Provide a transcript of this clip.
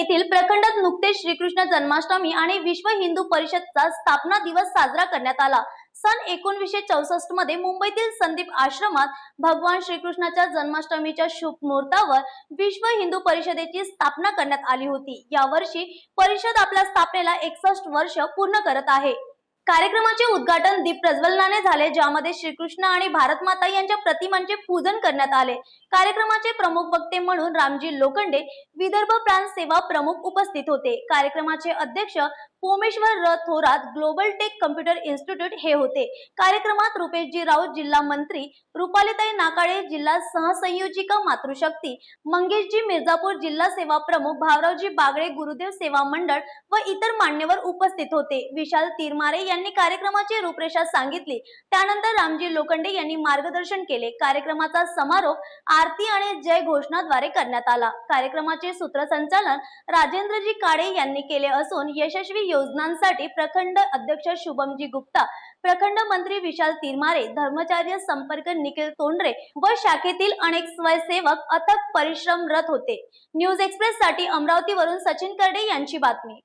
येथील प्रखंडात नुकतेच श्रीकृष्ण जन्माष्टमी आणि विश्व हिंदू परिषदचा स्थापना दिवस साजरा करण्यात आला. सन एकोणीसशे चौसष्टमध्ये मुंबईतील संदीप आश्रमात भगवान श्रीकृष्णाच्या जन्माष्टमीच्या शुभ मुहूर्तावर विश्व हिंदू परिषदेची स्थापना करण्यात आली होती. यावर्षी परिषद आपल्या स्थापनेला एकसष्ट वर्ष पूर्ण करत आहे. कार्यक्रमाचे उद्घाटन दीप प्रज्वलनाने झाले ज्यामध्ये श्रीकृष्ण आणि भारत माता यांच्या प्रतिमांचे पूजन करण्यात आले. कार्यक्रमाचे प्रमुख वक्ते म्हणून रामजी लोखंडे विदर्भ प्रांत सेवा प्रमुख उपस्थित होते. कार्यक्रमाचे अध्यक्ष पोमेश्वर र Thorat global tech computer institute हे होते. कार्यक्रमात रुपेशजी राऊत जिल्हा मंत्री रुपालीताई नाकाळे जिल्हा सहसंयोजिका मातृशक्ती मंगेशजी मिर्जापूर जिल्हा सेवा प्रमुख भावरावजी बागळे गुरुदेव सेवा मंडळ व इतर मान्यवर उपस्थित होते. विशाल तिरमारे यांनी कार्यक्रमाची रूपरेषा सांगितली. त्यानंतर रामजी लोखंडे यांनी मार्गदर्शन केले. कार्यक्रमाचा समारोप आरती आणि जय घोषणाद्वारे करण्यात आला. कार्यक्रमाचे सूत्रसंचालन राजेंद्रजी काळे यांनी केले असून यशस्वी योजनांसाठी प्रखंड अध्यक्ष शुभमजी गुप्ता प्रखंड मंत्री विशाल तिरमारे धर्मचार्य संपर्क निखिल तोंडरे व शाखेतील अनेक स्वयंसेवक अथक परिश्रमरत होते. न्यूज एक्सप्रेस साठी अमरावतीवरून सचिन करडे यांची बातमी.